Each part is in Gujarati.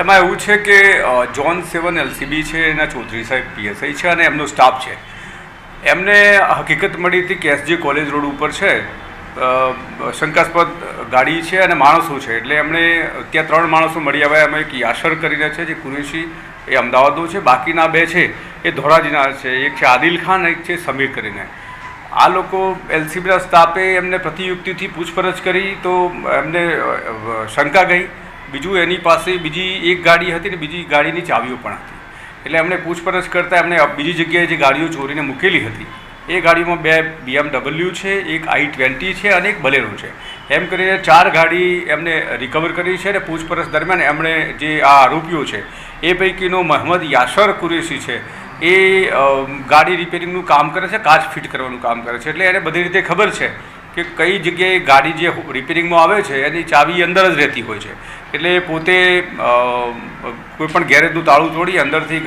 એમાં એવું છે કે જોન સેવન એલસીબી છે, એના ચૌધરી સાહેબ પીએસઆઈ છે અને એમનો સ્ટાફ છે. એમને હકીકત મળી હતી કે એસજી કોલેજ રોડ ઉપર છે. શંકાસ્પદ ગાડી છે અને માણસો છે. એટલે એમણે ત્યાં ત્રણ માણસો મળી આવ્યા. એમાં એક યાસર કરીને છે, જે કુરેશી, એ અમદાવાદનો છે. બાકીના બે છે, એ ધોરાજીના છે. એક છે આદિલ ખાન, એક છે સમીર કરીને. આ લોકો એલસીબીના સ્ટાફે એમને પ્રતિયુક્તિથી પૂછપરછ કરી તો એમને શંકા ગઈ. બીજું એની પાસે બીજી એક ગાડી હતી ને બીજી ગાડીની ચાવીઓ પણ હતી. એટલે એમણે પૂછપરછ કરતાં એમણે બીજી જગ્યાએ જે ગાડીઓ ચોરીને મૂકેલી હતી, એ ગાડીમાં બે બીએમડબલ્યુ છે, એક આઈ ટ્વેન્ટી છે અને એક બલેરો છે. એમ કરીને ચાર ગાડી એમને રિકવર કરી છે અને પૂછપરછ દરમિયાન એમણે જે આ આરોપીઓ છે, એ પૈકીનો મહમદ યાસર કુરેશી છે, એ ગાડી રિપેરિંગનું કામ કરે છે, કાચ ફિટ કરવાનું કામ કરે છે. એટલે એને બધી રીતે ખબર છે કે કઈ જગ્યાએ ગાડી જે રિપેરિંગમાં આવે છે, એની ચાવી અંદર જ રહેતી હોય છે. એટલે પોતે કોઈપણ ગેરેજનું તાળું તોડી અંદરથી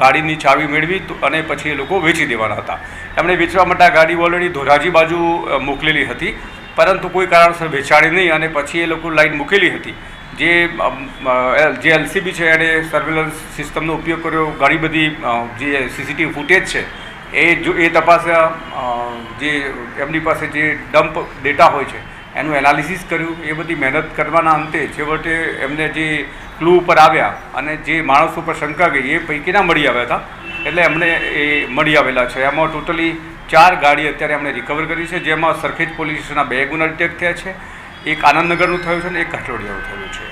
ગાડીની ચાવી મેળવી અને પછી એ લોકો વેચી દેવાના હતા. એમણે વેચવા માટે આ ગાડી ઓલરેડી ધોરાજી બાજુ મોકલેલી હતી. પરંતુ કોઈ કારણસર વેચાણી નહીં અને પછી એ લોકો લાઈન મૂકેલી હતી. જે જે એલસીબી છે એણે સર્વેલન્સ સિસ્ટમનો ઉપયોગ કર્યો. ઘણી બધી જે સીસીટીવી ફૂટેજ છે એ જો એ તપાસ જે એમની પાસે જે ડમ્પ ડેટા હોય છે એનું એનાલિસિસ કર્યું એ બધી મહેનત કરવાના અંતે છેવટે એમને જે ક્લુ ઉપર આવ્યા અને જે માણસો પર શંકા ગઈ એ પૈકીના મળી આવ્યા હતા. એટલે એમણે એ મળી આવેલા છે. એમાં ટોટલી ચાર ગાડી અત્યારે એમણે રિકવર કરી છે જેમાં સરખેજ પોલીસ સ્ટેશનના બે ગુના ડિટેક્ટ થયા છે એક આનંદનગરનું થયું છે અને એક કાઠોડિયાનું થયું છે.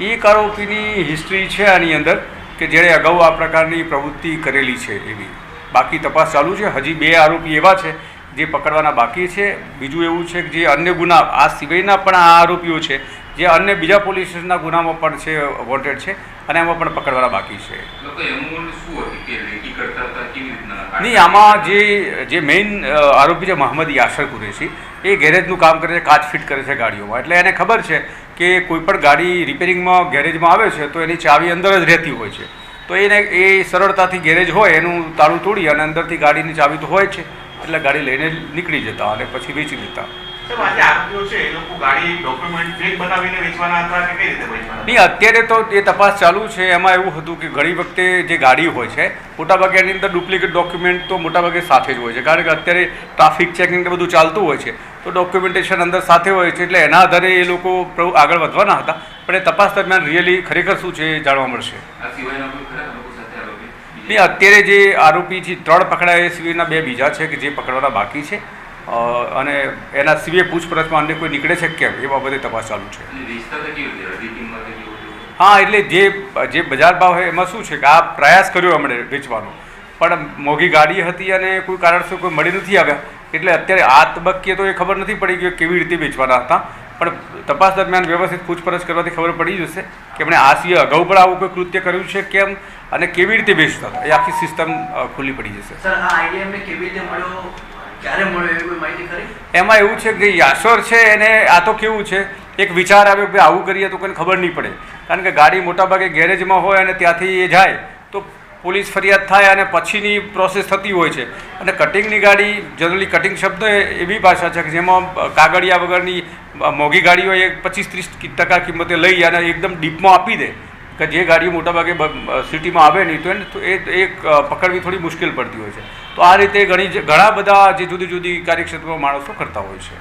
એ છે? એક આરોપીની હિસ્ટ્રી છે આની અંદર. કે જેણે અગાઉ આ પ્રકારની પ્રવૃત્તિ કરેલી છે એવી. બાકી તપાસ ચાલુ છે? હજી બે આરોપી એવા છે જે પકડવાના બાકી છે. બીજું એવું છે કે જે અન્ય ગુના આ સિવાયના પણ આ આરોપીઓ છે જે અન્ય બીજા પોલીસ સ્ટેશનના ગુનામાં પણ છે વોન્ટેડ છે અને એમાં પણ પકડવાના બાકી છે. નહીં આમાં જે જે મેઇન આરોપી છે મહમદ યાસર કુરેશી એ ગેરેજનું કામ કરે છે કાચ ફિટ કરે છે ગાડીઓમાં. એટલે એને ખબર છે કે કોઈ પણ ગાડી રિપેરિંગમાં ગેરેજમાં આવે છે તો એની ચાવી અંદર જ રહેતી હોય છે. તો એને એ સરળતાથી ગેરેજ હોય એનું તાળું તોડી અને અંદરથી ગાડીની ચાવી તો હોય છે. એટલે ગાડી લઈને નીકળી જતા અને પછી વેચી દેતા. સાહેબ આજે આરોપીઓ છે એ લોકો ગાડી ડોક્યુમેન્ટ ફેક બનાવીને વેચવાના હતા કે કઈ રીતે વેચવાના? નહીં અત્યારે તો એ તપાસ ચાલુ છે. એમાં એવું હતું કે ઘણી વખતે જે ગાડી હોય છે મોટાભાગે એની અંદર ડુપ્લિકેટ ડોક્યુમેન્ટ તો મોટાભાગે સાથે જ હોય છે. કારણ કે અત્યારે ટ્રાફિક ચેકિંગ ને બધું ચાલતું હોય છે. તો ડોક્યુમેન્ટેશન અંદર સાથે હોય છે. એટલે એના આધારે એ લોકો આગળ વધવાના હતા. પણ એ તપાસ દરમિયાન રિયલી ખરેખર શું છે એ જાણવા મળશે આ સિવાયના કોઈ ખરા લોકો સાથે આરોપી નહીં અત્યારે જે આરોપી છે ત્રણ પકડાયા એ સિવાયના બે બીજા છે કે જે પકડવાના બાકી છે. અને એના સિવાય પૂછપરછમાં અન્ય કોઈ નીકળે છે કેમ? એ બાબતે તપાસ ચાલુ છે? હા એટલે જે જે બજાર ભાવ હોય એમાં શું છે કે આ પ્રયાસ કર્યો એમણે વેચવાનો. પણ મોંઘી ગાડી હતી અને કોઈ કારણસર કોઈ મળી નથી આવ્યા. એટલે અત્યારે આ તબક્કે તો એ ખબર નથી પડી કે કેવી રીતે વેચવાના હતા. પણ તપાસ દરમિયાન વ્યવસ્થિત પૂછપરછ કરવાથી ખબર પડી જશે કે એમણે આ સિવાય અગાઉ પણ આવું કોઈ કૃત્ય કર્યું છે કેમ અને કેવી રીતે વેચતા હતા? એ આખી સિસ્ટમ ખુલ્લી પડી જશે. એમાં એવું છે કે યાશોર છે એને આ તો કેવું છે એક વિચાર આવ્યો કે આવું કરીએ તો કોઈને ખબર નહીં પડે. કારણ કે ગાડી મોટાભાગે ગેરેજમાં હોય અને ત્યાંથી એ જાય તો પોલીસ ફરિયાદ થાય અને પછીની પ્રોસેસ થતી હોય છે. અને કટિંગની ગાડી જનરલી કટિંગ શબ્દ એવી ભાષા છે કે જેમાં કાગળિયા વગરની મોંઘી ગાડીઓ એ પચીસ ત્રીસ ટકા કિંમતે લઈ અને એકદમ ડીપમાં આપી દે. કે જે ગાડીઓ મોટાભાગે સિટીમાં આવે નહીં, તો એને એ એ પકડવી થોડી મુશ્કેલ પડતી હોય છે. તો આ રીતે ઘણી ઘણા બધા જે જુદી જુદી કાર્યક્ષેત્રમાં માણસો કરતા હોય છે.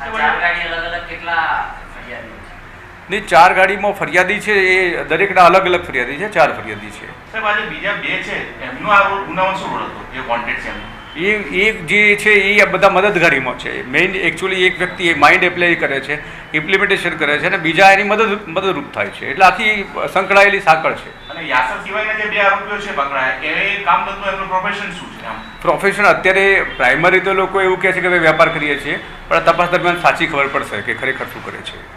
ને ચાર ગાડીમાં ફરિયાદી છે એ દરેકના અલગ અલગ ફરિયાદી છે ચાર ફરિયાદી છે. સાહેબ આજે બીજા બે છે એમનો આ ગુનામાં શું રોલ હતો? જે વોન્ટેડ છે એ એક જે છે એ આ બધા મદદગારીમાં છે. મેઇન એકચ્યુઅલી એક વ્યક્તિ એ માઇન્ડ એપ્લાય કરે છે ઇમ્પ્લિમેન્ટેશન કરે છે અને બીજા એની મદદ મદદરૂપ થાય છે. એટલે આખી સંકળાયેલી સાંકળ છે. અને યાસર સિવાયના જે બે આરોપીઓ છે પકડાયા એ કામ ધંધો એમનું પ્રોફેશન શું છે? આમ. પ્રોફેશન અત્યારે પ્રાઇમરી તો લોકો એવું કહે છે કે ભાઈ વેપાર કરીએ છીએ પણ તપાસ દરમિયાન સાચી ખબર પડશે કે ખરેખર શું કરે છે.